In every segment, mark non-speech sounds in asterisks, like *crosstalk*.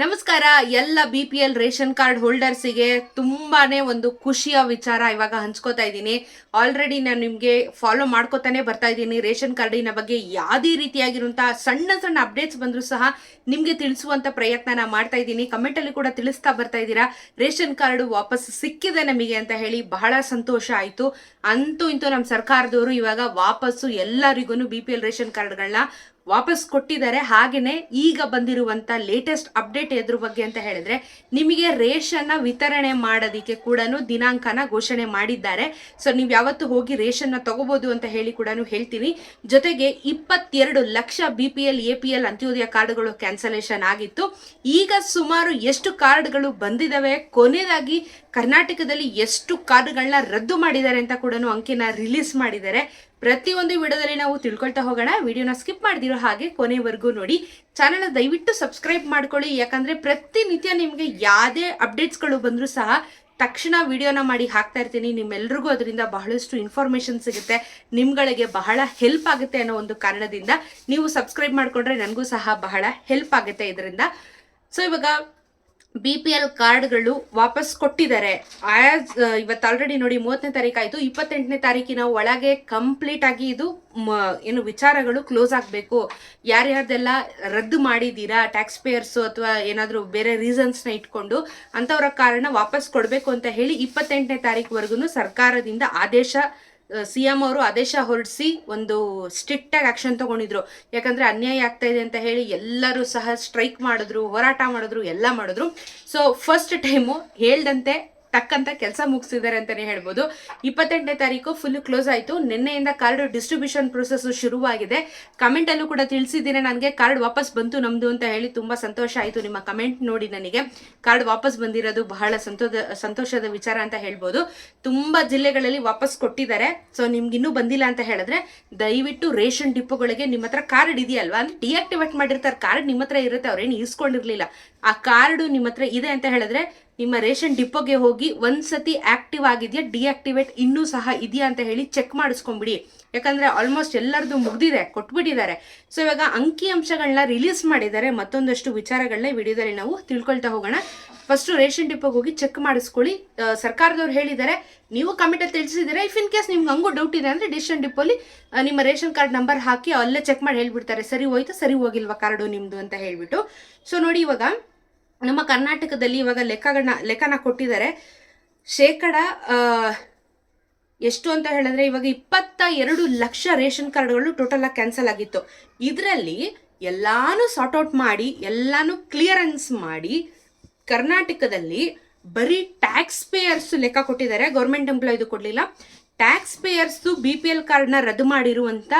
ನಮಸ್ಕಾರ. ಎಲ್ಲ B P L ration card ಹೋಲ್ಡರ್ಸಿಗೆ ತುಂಬಾನೇ ಒಂದು ಖುಷಿಯ ವಿಚಾರ ಇವಾಗ ಹಂಚ್ಕೋತಾ ಇದ್ದೀನಿ. ಆಲ್ರೆಡಿ ನಾನು ನಿಮಗೆ ಫಾಲೋ ಮಾಡ್ಕೋತಾನೆ ಬರ್ತಾ ಇದ್ದೀನಿ. ರೇಷನ್ ಕಾರ್ಡಿನ ಬಗ್ಗೆ ಯಾವುದೇ ರೀತಿಯಾಗಿರುವಂತಹ ಸಣ್ಣ ಸಣ್ಣ ಅಪ್ಡೇಟ್ಸ್ ಬಂದರೂ ಸಹ ನಿಮಗೆ ತಿಳಿಸುವಂತ ಪ್ರಯತ್ನನ ಮಾಡ್ತಾ ಇದ್ದೀನಿ. ಕಮೆಂಟಲ್ಲಿ ಕೂಡ ತಿಳಿಸ್ತಾ ಬರ್ತಾ ಇದ್ದೀರಾ. ರೇಷನ್ ಕಾರ್ಡ್ ವಾಪಸ್ ಸಿಕ್ಕಿದೆ ನಮಗೆ ಅಂತ ಹೇಳಿ ಬಹಳ ಸಂತೋಷ ಆಯಿತು. ಅಂತೂ ಇಂತೂ ನಮ್ಮ ಸರ್ಕಾರದವರು ಇವಾಗ ವಾಪಸ್ಸು ಎಲ್ಲರಿಗೂ ಬಿ ಪಿ ಎಲ್ ರೇಷನ್ ಕಾರ್ಡ್ಗಳನ್ನ ವಾಪಸ್ ಕೊಟ್ಟಿದ್ದಾರೆ. ಹಾಗೆಯೇ ಈಗ ಬಂದಿರುವಂತ ಲೇಟೆಸ್ಟ್ ಅಪ್ಡೇಟ್ ಎದ್ರ ಬಗ್ಗೆ ಅಂತ ಹೇಳಿದ್ರೆ, ನಿಮಗೆ ರೇಷನ್ನ ವಿತರಣೆ ಮಾಡೋದಕ್ಕೆ ಕೂಡ ದಿನಾಂಕನ ಘೋಷಣೆ ಮಾಡಿದ್ದಾರೆ. ಸೊ ನೀವು ಯಾವತ್ತು ಹೋಗಿ ರೇಷನ್ನ ತಗೋಬೋದು ಅಂತ ಹೇಳಿ ಕೂಡ ಹೇಳ್ತೀನಿ. ಜೊತೆಗೆ ಇಪ್ಪತ್ತೆರಡು lakh B P L A P L Antyodaya ಕಾರ್ಡ್ಗಳು ಕ್ಯಾನ್ಸಲೇಷನ್ ಆಗಿತ್ತು. ಈಗ ಸುಮಾರು ಎಷ್ಟು ಕಾರ್ಡ್ಗಳು ಬಂದಿದ್ದಾವೆ ಕೊನೆಯದಾಗಿ ಕರ್ನಾಟಕದಲ್ಲಿ ಎಷ್ಟು ಕಾರ್ಡ್ಗಳನ್ನ ರದ್ದು ಮಾಡಿದ್ದಾರೆ ಅಂತ ಕೂಡ ಅಂಕಿನ ರಿಲೀಸ್ ಮಾಡಿದ್ದಾರೆ. ಪ್ರತಿಯೊಂದು ವಿಡಿಯೋದಲ್ಲಿ ನಾವು ತಿಳ್ಕೊಳ್ತಾ ಹೋಗೋಣ. ವಿಡಿಯೋನ ಸ್ಕಿಪ್ ಮಾಡಿದಿರೋ ಹಾಗೆ ಕೊನೆವರೆಗೂ ನೋಡಿ. ಚಾನಲ್ ದಯವಿಟ್ಟು ಸಬ್ಸ್ಕ್ರೈಬ್ ಮಾಡ್ಕೊಳ್ಳಿ. ಯಾಕಂದ್ರೆ ಪ್ರತಿನಿತ್ಯ ನಿಮಗೆ ಯಾವುದೇ ಅಪ್ಡೇಟ್ಸ್ಗಳು ಬಂದರೂ ಸಹ ತಕ್ಷಣ ವಿಡಿಯೋನ ಮಾಡಿ ಹಾಕ್ತಾ ಇರ್ತೀನಿ. ನಿಮ್ಮೆಲ್ರಿಗೂ ಅದರಿಂದ ಬಹಳಷ್ಟು ಇನ್ಫಾರ್ಮೇಷನ್ ಸಿಗುತ್ತೆ. ನಿಮ್ಗಳಿಗೆ ಬಹಳ ಹೆಲ್ಪ್ ಆಗುತ್ತೆ ಅನ್ನೋ ಒಂದು ಕಾರಣದಿಂದ ನೀವು ಸಬ್ಸ್ಕ್ರೈಬ್ ಮಾಡಿಕೊಂಡ್ರೆ ನನಗೂ ಸಹ ಬಹಳ ಹೆಲ್ಪ್ ಆಗುತ್ತೆ ಇದರಿಂದ. ಸೊ ಇವಾಗ ಬಿ ಪಿ ಎಲ್ ಕಾರ್ಡ್ಗಳು ವಾಪಸ್ ಕೊಟ್ಟಿದ್ದಾರೆ. ಆಸ್ ಇವತ್ತು ಆಲ್ರೆಡಿ ನೋಡಿ ಮೂವತ್ತನೇ ತಾರೀಕು ಆಯಿತು. ಇಪ್ಪತ್ತೆಂಟನೇ ತಾರೀಕಿನ ಒಳಗೆ ಕಂಪ್ಲೀಟ್ ಆಗಿ ಇದು ಏನು ವಿಚಾರಗಳು ಕ್ಲೋಸ್ ಆಗಬೇಕು. ಯಾರ್ಯಾರ್ದೆಲ್ಲ ರದ್ದು ಮಾಡಿದ್ದೀರಾ ಟ್ಯಾಕ್ಸ್ ಪೇಯರ್ಸು ಅಥವಾ ಏನಾದರೂ ಬೇರೆ ರೀಸನ್ಸ್ನ ಇಟ್ಕೊಂಡು ಅಂಥವ್ರ ಕಾರಣ ವಾಪಸ್ ಕೊಡಬೇಕು ಅಂತ ಹೇಳಿ ಇಪ್ಪತ್ತೆಂಟನೇ ತಾರೀಕುವರೆಗೂ ಸರ್ಕಾರದಿಂದ ಆದೇಶ ಸಿ ಎಂ ಅವರು ಆದೇಶ ಹೊರಡಿಸಿ ಒಂದು ಸ್ಟ್ರಿಕ್ಟಾಗಿ ಆಕ್ಷನ್ ತಗೊಂಡಿದ್ರು. ಯಾಕಂದ್ರೆ ಅನ್ಯಾಯ ಆಗ್ತಾ ಇದೆ ಅಂತ ಹೇಳಿ ಎಲ್ಲರೂ ಸಹ ಸ್ಟ್ರೈಕ್ ಮಾಡಿದ್ರು, ಹೋರಾಟ ಮಾಡಿದ್ರು, ಎಲ್ಲ ಮಾಡಿದ್ರು. ಸೊ ಫಸ್ಟ್ ಟೈಮು ಹೇಳ್ದಂತೆ ಟಕ್ಕಂತ ಕೆಲಸ ಮುಗಿಸಿದ್ದಾರೆ ಅಂತಾನೆ ಹೇಳ್ಬೋದು. ಇಪ್ಪತ್ತೆಂಟನೇ ತಾರೀಕು ಫುಲ್ ಕ್ಲೋಸ್ ಆಯಿತು. ನಿನ್ನೆಯಿಂದ ಕಾರ್ಡ್ ಡಿಸ್ಟ್ರಿಬ್ಯೂಷನ್ ಪ್ರೊಸೆಸ್ ಶುರುವಾಗಿದೆ. ಕಮೆಂಟಲ್ಲೂ ಕೂಡ ತಿಳಿಸಿದ್ದೀನಿ. ನನಗೆ ಕಾರ್ಡ್ ವಾಪಸ್ ಬಂತು ನಮ್ಮದು ಅಂತ ಹೇಳಿ ತುಂಬ ಸಂತೋಷ ಆಯಿತು ನಿಮ್ಮ ಕಮೆಂಟ್ ನೋಡಿ ನನಗೆ. ಕಾರ್ಡ್ ವಾಪಸ್ ಬಂದಿರೋದು ಬಹಳ ಸಂತೋಷ ಸಂತೋಷದ ವಿಚಾರ ಅಂತ ಹೇಳ್ಬೋದು. ತುಂಬ ಜಿಲ್ಲೆಗಳಲ್ಲಿ ವಾಪಸ್ ಕೊಟ್ಟಿದ್ದಾರೆ. ಸೊ ನಿಮ್ಗೆ ಇನ್ನೂ ಬಂದಿಲ್ಲ ಅಂತ ಹೇಳಿದ್ರೆ ದಯವಿಟ್ಟು ರೇಷನ್ ಡಿಪೋಗಳಿಗೆ ನಿಮ್ಮ ಹತ್ರ ಕಾರ್ಡ್ ಇದೆಯಲ್ವಾ? ಅಂದ್ರೆ ಡಿಆಕ್ಟಿವೇಟ್ ಮಾಡಿರ್ತಾರೆ. ಕಾರ್ಡ್ ನಿಮ್ಮ ಹತ್ರ ಇರುತ್ತೆ. ಅವ್ರೇನು ಇಸ್ಕೊಂಡಿರಲಿಲ್ಲ ಆ ಕಾರ್ಡು ನಿಮ್ಮ ಹತ್ರ ಇದೆ ಅಂತ ಹೇಳಿದ್ರೆ ನಿಮ್ಮ ರೇಷನ್ ಡಿಪೋಗೆ ಹೋಗಿ ಒಂದ್ಸತಿ ಆಕ್ಟಿವ್ ಆಗಿದೆಯಾ? ಡಿಆಕ್ಟಿವೇಟ್ ಇನ್ನೂ ಸಹ ಇದೆಯಾ ಅಂತ ಹೇಳಿ ಚೆಕ್ ಮಾಡಿಸ್ಕೊಂಬಿಡಿ ಯಾಕಂದ್ರೆ ಆಲ್ಮೋಸ್ಟ್ ಎಲ್ಲರದು ಮುಗ್ದಿದೆ, ಕೊಟ್ಬಿಟ್ಟಿದ್ದಾರೆ. ಸೊ ಇವಾಗ ಅಂಕಿ ಅಂಶಗಳನ್ನ ರಿಲೀಸ್ ಮಾಡಿದ್ದಾರೆ. ಮತ್ತೊಂದಷ್ಟು ವಿಚಾರಗಳನ್ನ ವಿಡಿಯೋದಲ್ಲಿ ನಾವು ತಿಳ್ಕೊಳ್ತಾ ಹೋಗೋಣ. ಫಸ್ಟ್ ರೇಷನ್ ಡಿಪೋಗೆ ಹೋಗಿ ಚೆಕ್ ಮಾಡಿಸ್ಕೊಳ್ಳಿ. ಸರ್ಕಾರದವ್ರು ಹೇಳಿದ್ದಾರೆ. ನೀವು ಕಮಿಟಲ್ಲಿ ತಿಳಿಸಿದ್ದೀರಾ? ಇಫ್ ಇನ್ ಕೇಸ್ ನಿಮ್ಗೆ ಹಂಗೂ ಡೌಟ್ ಇದೆ ಅಂದ್ರೆ ರೇಷನ್ ಡಿಪೋಲಿ ನಿಮ್ಮ ರೇಷನ್ ಕಾರ್ಡ್ ನಂಬರ್ ಹಾಕಿ ಅಲ್ಲೇ ಚೆಕ್ ಮಾಡಿ ಹೇಳ್ಬಿಡ್ತಾರೆ. ಸರಿ ಹೋಯ್ತು, ಸರಿ ಹೋಗಿಲ್ವಾ ಕಾರ್ಡು ನಿಮ್ಮದು ಅಂತ ಹೇಳ್ಬಿಟ್ಟು. ಸೊ ನೋಡಿ ಇವಾಗ ನಮ್ಮ ಕರ್ನಾಟಕದಲ್ಲಿ ಇವಾಗ ಲೆಕ್ಕಗಳನ್ನ, ಲೆಕ್ಕನ ಕೊಟ್ಟಿದ್ದಾರೆ. ಶೇಕಡ ಎಷ್ಟು ಅಂತ ಹೇಳಿದ್ರೆ ಇವಾಗ ಇಪ್ಪತ್ತ ಎರಡು ಲಕ್ಷ ರೇಷನ್ ಕಾರ್ಡ್ಗಳು ಟೋಟಲ್ ಆಗಿ ಕ್ಯಾನ್ಸಲ್ ಆಗಿತ್ತು. ಇದರಲ್ಲಿ ಎಲ್ಲಾನು ಸಾರ್ಟ್ ಔಟ್ ಮಾಡಿ, ಎಲ್ಲಾನು ಕ್ಲಿಯರೆನ್ಸ್ ಮಾಡಿ ಕರ್ನಾಟಕದಲ್ಲಿ ಬರೀ ಟ್ಯಾಕ್ಸ್ ಪೇಯರ್ಸ್ ಲೆಕ್ಕ ಕೊಟ್ಟಿದ್ದಾರೆ. ಗೌರ್ಮೆಂಟ್ ಎಂಪ್ಲಾಯ್ದು ಕೊಡಲಿಲ್ಲ. ಟ್ಯಾಕ್ಸ್ ಪೇಯರ್ಸ್ದು ಬಿ ಪಿ ಎಲ್ ಕಾರ್ಡ್ನ ರದ್ದು ಮಾಡಿರುವಂಥ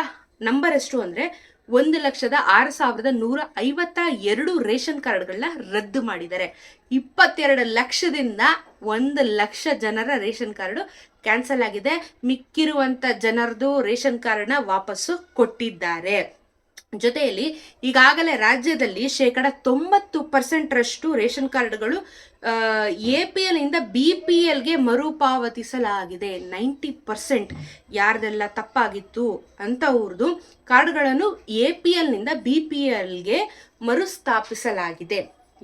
ನಂಬರ್ ಎಷ್ಟು ಅಂದರೆ ಒಂದು ಲಕ್ಷದ ಆರು ಸಾವಿರದ ನೂರ ಐವತ್ತ ಎರಡು ರೇಷನ್ ಕಾರ್ಡ್ಗಳನ್ನ ರದ್ದು ಮಾಡಿದ್ದಾರೆ. ಇಪ್ಪತ್ತೆರಡು ಲಕ್ಷದಿಂದ ಒಂದು ಲಕ್ಷ ಜನರ ರೇಷನ್ ಕಾರ್ಡು ಕ್ಯಾನ್ಸಲ್ ಆಗಿದೆ. ಮಿಕ್ಕಿರುವಂಥ ಜನರದು ರೇಷನ್ ಕಾರ್ಡನ್ನ ವಾಪಸ್ಸು ಕೊಟ್ಟಿದ್ದಾರೆ. ಜೊತೆಯಲ್ಲಿ ಈಗಾಗಲೇ ರಾಜ್ಯದಲ್ಲಿ ಶೇಕಡ ತೊಂಬತ್ತು ಪರ್ಸೆಂಟ್ರಷ್ಟು ರೇಷನ್ ಕಾರ್ಡ್ಗಳು ಎ ಪಿ ಎಲ್ ಇಂದ ಬಿ ಪಿ ಎಲ್ಗೆ ಮರುಪಾವತಿಸಲಾಗಿದೆ. ನೈಂಟಿ ಪರ್ಸೆಂಟ್ ಯಾರ್ದೆಲ್ಲ ತಪ್ಪಾಗಿತ್ತು ಅಂತ ಅವ್ರದ್ದು ಕಾರ್ಡ್ಗಳನ್ನು ಎ ಪಿ ಎಲ್ನಿಂದ ಬಿ ಪಿ ಎಲ್ಗೆ ಮರುಸ್ಥಾಪಿಸಲಾಗಿದೆ.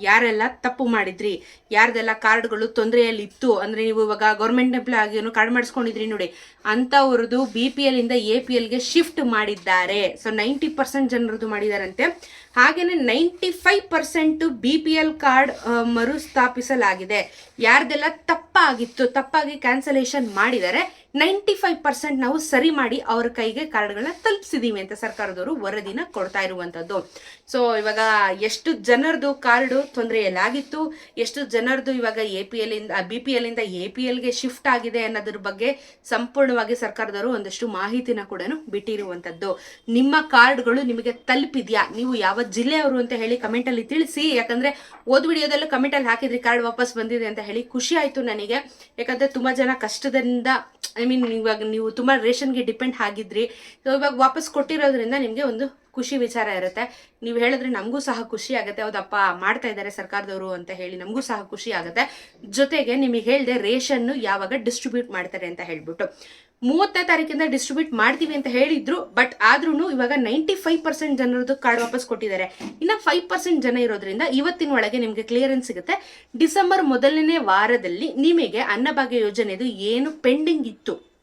ಯಾರೆಲ್ಲ ತಪ್ಪು ಮಾಡಿದ್ರಿ? ಯಾರ್ದೆಲ್ಲ ಕಾರ್ಡ್ಗಳು ತೊಂದರೆಯಲ್ಲಿ ಇತ್ತು ಅಂದ್ರೆ ನೀವು ಇವಾಗ ಗೌರ್ಮೆಂಟ್ ಎಂಪ್ಲಾಯ್ ಏನು ಕಾರ್ಡ್ ಮಾಡಿಸ್ಕೊಂಡಿದ್ರಿ ನೋಡಿ. ಅಂಥವ್ರದ್ದು ಬಿ ಪಿ ಎಲ್ ಇಂದ ಎ ಪಿ ಎಲ್ಗೆ ಶಿಫ್ಟ್ ಮಾಡಿದ್ದಾರೆ. ಸೊ ನೈಂಟಿ ಪರ್ಸೆಂಟ್ ಜನರದ್ದು ಮಾಡಿದಾರಂತೆ. ಹಾಗೇನೆ ninety five percent B P L card ಮರುಸ್ಥಾಪಿಸಲಾಗಿದೆ. ಯಾರ್ದೆಲ್ಲ ತಪ್ಪಾಗಿತ್ತು, ತಪ್ಪಾಗಿ ಕ್ಯಾನ್ಸಲೇಷನ್ ಮಾಡಿದ್ದಾರೆ ನೈಂಟಿ ಫೈವ್ ಪರ್ಸೆಂಟ್ ನಾವು ಸರಿ ಮಾಡಿ ಅವ್ರ ಕೈಗೆ ಕಾರ್ಡ್ಗಳನ್ನ ತಲುಪಿಸಿದೀವಿ ಅಂತ ಸರ್ಕಾರದವರು ವರದಿನ ಕೊಡ್ತಾ ಇರುವಂಥದ್ದು. ಸೊ ಇವಾಗ ಎಷ್ಟು ಜನರದು ಕಾರ್ಡು ತೊಂದರೆಯಲ್ಲಾಗಿತ್ತು, ಎಷ್ಟು ಜನರದು ಇವಾಗ ಎ ಪಿ ಎಲ್ ಇಂದ, ಬಿ ಪಿ ಎಲ್ ಇಂದ ಎ ಪಿ ಎಲ್ಗೆ ಶಿಫ್ಟ್ ಆಗಿದೆ ಅನ್ನೋದ್ರ ಬಗ್ಗೆ ಸಂಪೂರ್ಣವಾಗಿ ಸರ್ಕಾರದವರು ಒಂದಷ್ಟು ಮಾಹಿತಿನ ಕೂಡ ಬಿಟ್ಟಿರುವಂಥದ್ದು. ನಿಮ್ಮ ಕಾರ್ಡ್ಗಳು ನಿಮಗೆ ತಲುಪಿದ್ಯಾ? ನೀವು ಯಾವ ಜಿಲ್ಲೆಯವರು ಅಂತ ಹೇಳಿ ಕಮೆಂಟಲ್ಲಿ ತಿಳಿಸಿ. ಯಾಕಂದ್ರೆ ಓದ್ ವಿಡಿಯೋದಲ್ಲೂ ಕಮೆಂಟಲ್ಲಿ ಹಾಕಿದ್ರಿ, ಕಾರ್ಡ್ ವಾಪಸ್ ಬಂದಿದೆ ಅಂತ ಹೇಳಿ ಖುಷಿ ಆಯ್ತು ನನಗೆ. ಯಾಕಂದ್ರೆ ತುಂಬಾ ಜನ ಕಷ್ಟದಿಂದ ಮೀನ್ ಇವಾಗ ನೀವು ತುಂಬಾ ರೇಷನ್ಗೆ ಡಿಪೆಂಡ್ ಆಗಿದ್ರಿ. ಸೊ ಇವಾಗ ವಾಪಸ್ ಕೊಟ್ಟಿರೋದ್ರಿಂದ ನಿಮಗೆ ಒಂದು ಖುಷಿ ವಿಚಾರ ಇರುತ್ತೆ. ನೀವು ಹೇಳಿದ್ರೆ ನಮಗೂ ಸಹ ಖುಷಿ ಆಗುತ್ತೆ. ಹೌದಪ್ಪ, ಮಾಡ್ತಾ ಇದ್ದಾರೆ ಸರ್ಕಾರದವರು ಅಂತ ಹೇಳಿ ನಮಗೂ ಸಹ ಖುಷಿ ಆಗುತ್ತೆ. ಜೊತೆಗೆ ನಿಮಗೆ ಹೇಳಿದೆ ರೇಷನ್ನು ಯಾವಾಗ ಡಿಸ್ಟ್ರಿಬ್ಯೂಟ್ ಮಾಡ್ತಾರೆ ಅಂತ ಹೇಳ್ಬಿಟ್ಟು. ಮೂವತ್ತನೇ ತಾರೀಕಿಂದ ಡಿಸ್ಟ್ರಿಬ್ಯೂಟ್ ಮಾಡ್ತೀವಿ ಅಂತ ಹೇಳಿದ್ರು ಬಟ್ ಆದ್ರೂ ಇವಾಗ ನೈಂಟಿ ಫೈವ್ ಪರ್ಸೆಂಟ್ ಜನರದ್ದು ಕಾರ್ಡ್ ವಾಪಸ್ ಕೊಟ್ಟಿದ್ದಾರೆ. ಇನ್ನ ಫೈವ್ ಪರ್ಸೆಂಟ್ ಜನ ಇರೋದ್ರಿಂದ ಇವತ್ತಿನ ಒಳಗೆ ನಿಮಗೆ ಕ್ಲಿಯರೆನ್ಸ್ ಸಿಗುತ್ತೆ. ಡಿಸೆಂಬರ್ ಮೊದಲನೇ ವಾರದಲ್ಲಿ ನಿಮಗೆ ಅನ್ನಭಾಗ್ಯ ಯೋಜನೆದು ಏನು ಪೆಂಡಿಂಗ್ ಇತ್ತು?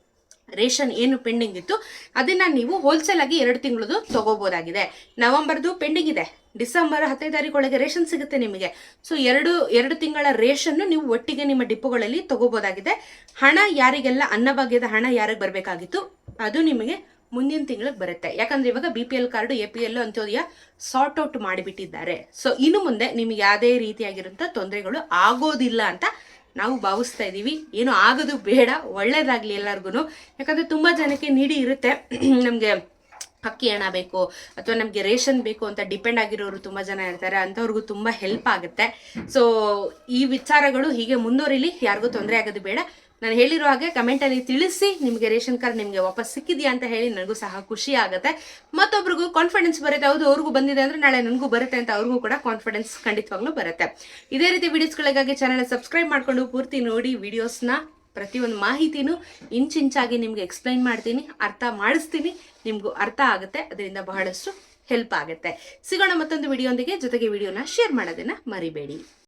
ರೇಷನ್ ಏನು ಪೆಂಡಿಂಗ್ ಇತ್ತು, ಅದನ್ನ ನೀವು ಹೋಲ್ಸೇಲ್ ಆಗಿ ಎರಡು ತಿಂಗಳದು ತಗೋಬಹುದಾಗಿದೆ ನವೆಂಬರ್ದು ಪೆಂಡಿಂಗ್ ಇದೆ. ಡಿಸೆಂಬರ್ ಹತ್ತನೇ ತಾರೀಕೊಳಗೆ ರೇಷನ್ ಸಿಗುತ್ತೆ ನಿಮಗೆ. ಸೊ ಎರಡು ಎರಡು ತಿಂಗಳ ರೇಷನ್ನು ನೀವು ಒಟ್ಟಿಗೆ ನಿಮ್ಮ ಡಿಪೋಗಳಲ್ಲಿ ತಗೋಬಹುದಾಗಿದೆ ಹಣ ಯಾರಿಗೆಲ್ಲ, ಅನ್ನಭಾಗ್ಯದ ಹಣ ಯಾರಿಗೆ ಬರಬೇಕಾಗಿತ್ತು, ಅದು ನಿಮಗೆ ಮುಂದಿನ ತಿಂಗಳಿಗೆ ಬರುತ್ತೆ. ಯಾಕಂದ್ರೆ ಇವಾಗ B P L card A P L Antyodaya sort out ಮಾಡಿಬಿಟ್ಟಿದ್ದಾರೆ. ಸೊ ಇನ್ನು ಮುಂದೆ ನಿಮಗೆ ಯಾವುದೇ ರೀತಿಯಾಗಿರುವಂಥ ತೊಂದರೆಗಳು ಆಗೋದಿಲ್ಲ ಅಂತ ನಾವು ಭಾವಿಸ್ತಾ ಇದ್ದೀವಿ ಏನು ಆಗೋದು ಬೇಡ, ಒಳ್ಳೇದಾಗಲಿ ಎಲ್ಲರಿಗೂ ಯಾಕಂದ್ರೆ ತುಂಬ ಜನಕ್ಕೆ ನೀಡಿ ಇರುತ್ತೆ. *clears throat* ನಮಗೆ ಅಕ್ಕಿ ಹಣ ಬೇಕು, ಅಥವಾ ನಮಗೆ ರೇಷನ್ ಬೇಕು ಅಂತ ಡಿಪೆಂಡ್ ಆಗಿರೋರು ತುಂಬ ಜನ ಇರ್ತಾರೆ, ಅಂಥವ್ರಿಗೂ ತುಂಬ ಹೆಲ್ಪ್ ಆಗುತ್ತೆ. ಸೊ ಈ ವಿಚಾರಗಳು ಹೀಗೆ ಮುಂದುವರಿಲಿ, ಯಾರಿಗೂ ತೊಂದರೆ ಆಗೋದು ಬೇಡ. ನಾನು ಹೇಳಿರೋ ಹಾಗೆ ಕಮೆಂಟಲ್ಲಿ ತಿಳಿಸಿ ನಿಮಗೆ ರೇಷನ್ ಕಾರ್ಡ್ ನಿಮಗೆ ವಾಪಸ್ ಸಿಕ್ಕಿದೆಯಾ ಅಂತ ಹೇಳಿ ನನಗೂ ಸಹ ಖುಷಿ ಆಗುತ್ತೆ. ಮತ್ತೊಬ್ರಿಗೂ ಕಾನ್ಫಿಡೆನ್ಸ್ ಬರುತ್ತೆ. ಹೌದು, ಅವ್ರಿಗೂ ಬಂದಿದೆ ಅಂದ್ರೆ ನಾಳೆ ನನಗೂ ಬರುತ್ತೆ ಅಂತ ಅವ್ರಿಗೂ ಕೂಡ ಕಾನ್ಫಿಡೆನ್ಸ್ ಖಂಡಿತವಾಗ್ಲೂ ಬರುತ್ತೆ. ಇದೇ ರೀತಿ ವಿಡಿಯೋಸ್ಗಳಿಗಾಗಿ ಚಾನಲ್ ಸಬ್ಸ್ಕ್ರೈಬ್ ಮಾಡ್ಕೊಂಡು ಪೂರ್ತಿ ನೋಡಿ ವಿಡಿಯೋಸ್ನ ಪ್ರತಿಯೊಂದು ಮಾಹಿತಿನೂ ಇಂಚಿಂಚಾಗಿ ನಿಮ್ಗೆ ಎಕ್ಸ್ಪ್ಲೈನ್ ಮಾಡ್ತೀನಿ, ಅರ್ಥ ಮಾಡಿಸ್ತೀನಿ, ನಿಮಗೂ ಅರ್ಥ ಆಗುತ್ತೆ, ಅದರಿಂದ ಬಹಳಷ್ಟು ಹೆಲ್ಪ್ ಆಗುತ್ತೆ. ಸಿಗೋಣ ಮತ್ತೊಂದು ವಿಡಿಯೋಂದಿಗೆ ಜೊತೆಗೆ ವಿಡಿಯೋನ ಶೇರ್ ಮಾಡೋದನ್ನ ಮರಿಬೇಡಿ.